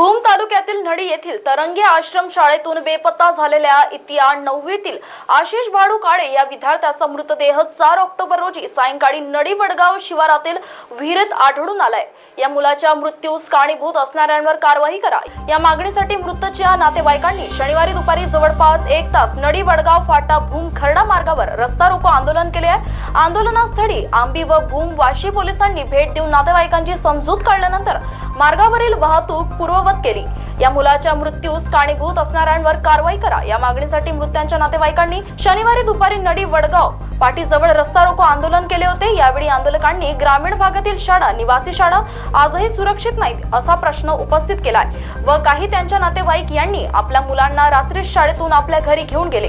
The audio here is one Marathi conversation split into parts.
भूम तालुक्यातील नडी येथील तरंगे आश्रम शाळेतून बेपत्ता झालेल्या इतिया नववीतील आशिष भाडू काळे या विद्यार्थ्याचा मृतदेह चार ऑक्टोबर रोजी सायंकाळी नडी वडगाव शिवारातील विहिरीत आढळून आलाय. या मुलाच्या मृत्यूस कारणीभूत असणाऱ्यांवर कारवाई करा. या मागणीसाठी मृतच्या नातेवाईकांनी शनिवारी दुपारी जवळपास एक तास नडी वडगाव फाटा भूम खरडा मार्गावर रस्ता रोको आंदोलन केले आहे. आंदोलनास्थळी आंबी व भूम वाशी पोलिसांनी भेट देऊन नातेवाईकांची समजूत काढल्यानंतर मार्गावरील वाहतूक पूर्ववत केली. या मुलाच्या मृत्यूस कारणीभूत असणाऱ्यांवर कारवाई करा. या मागणीसाठी मृत्यांच्या नातेवाईकांनी शनिवारी दुपारी नडी वडगाव पाटीजवळ रस्ता रोको आंदोलन केले होते. यावेळी आंदोलकांनी ग्रामीण भागातील शाळा निवासी शाळा आजही सुरक्षित नाहीत असा प्रश्न उपस्थित केलाय. व काही त्यांच्या नातेवाईक यांनी आपल्या मुलांना रात्री शाळेतून आपल्या घरी घेऊन गेले.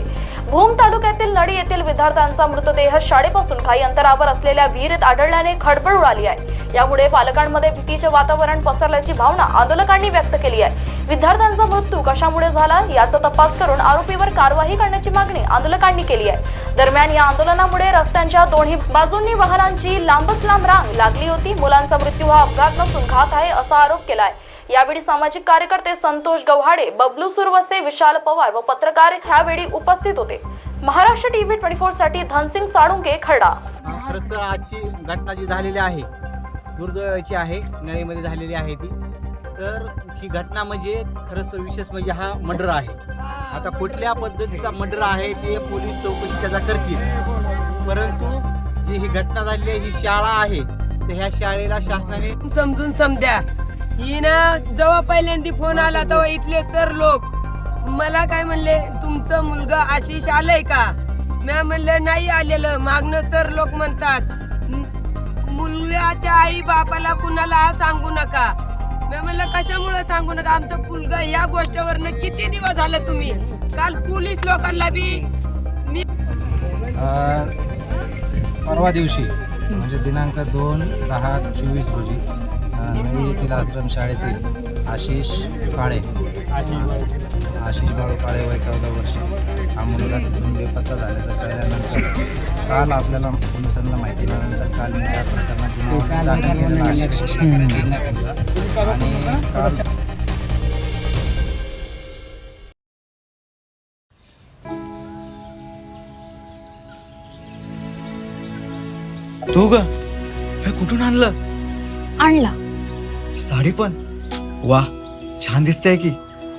भूम तालुक्यातील नडी येथील विद्यार्थ्यांचा मृतदेह शाळेपासून काही अंतरावर असलेल्या विहिरीत आढळल्याने खडबड उडाली आहे. यामुळे पालकांमध्ये भीतीचे वातावरण पसरल्याची भावना आंदोलकांनी व्यक्त केली आहे. विद्यार्थ्यांचा मृत्यू कशामुळे झाला याचा तपास करून आरोपीवर कारवाई करण्याची मागणी आंदोलकांनी केली आहे. दरम्यान या आंदोलनामुळे रस्त्यांच्या दोन्ही बाजूंनी वाहनांची लांबच लांब रांग लागली होती. मुलांचा मृत्यू हा अपघात नसून घात आहे असा आरोप केला आहे यावेळी सामाजिक कार्यकर्ते संतोष गव्हाडे बबलू सुरवसे विशाल पवार व पत्रकार ह्यावेळी उपस्थित होते. महाराष्ट्र टीव्ही ट्वेंटी फोरसाठी धनसिंग साळुंके खडा खरंच आजची घटना जी झालेली आहे दुर्दैवाची आहे नळीमध्ये झालेली आहे ती. तर ही घटना म्हणजे खरंच तर विशेष म्हणजे हा मर्डर आहे. आता कुठल्या पद्धतीचा मर्डर आहे ते पोलीस चौकशी त्याचा करतील. परंतु जी ही घटना झालेली आहे ही शाळा आहे तर ह्या शाळेला शासनाने समजून समजा. ही ना जेव्हा पहिल्यांदा फोन आला तेव्हा इथले सर लोक मला काय म्हणले तुमचं मुलगा आशिष आलंय का? मी म्हणलं नाही आलेलं. मागणं सर लोक म्हणतात मुलाच्या आई बापाला कुणाला सांगू नका. मी म्हणलं कशामुळे सांगू नका? आमचा मुलगा या गोष्टीवरनं किती दिवस झालं तुम्ही? काल पोलीस लोकांना बी मी परवा दिवशी म्हणजे दिनांक दोन दहा चोवीस रोजी मी नळी येथील आश्रमशाळेतील आशिष काळे आशिष बाळू काळे वय चौदा वर्ष. हा मुलगा तिथून बेपत्ता झाल्याचं कळल्यानंतर काल आपल्याला पोलिसांना माहिती मिळाल्यानंतर काल मी या प्रकरणात गुन्हा दाखल केलेला. आणि काल तू ग? कुठून आणलं? आणला. साडी पण? वा छान दिसतेय की.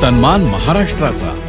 सन्मान महाराष्ट्राचा.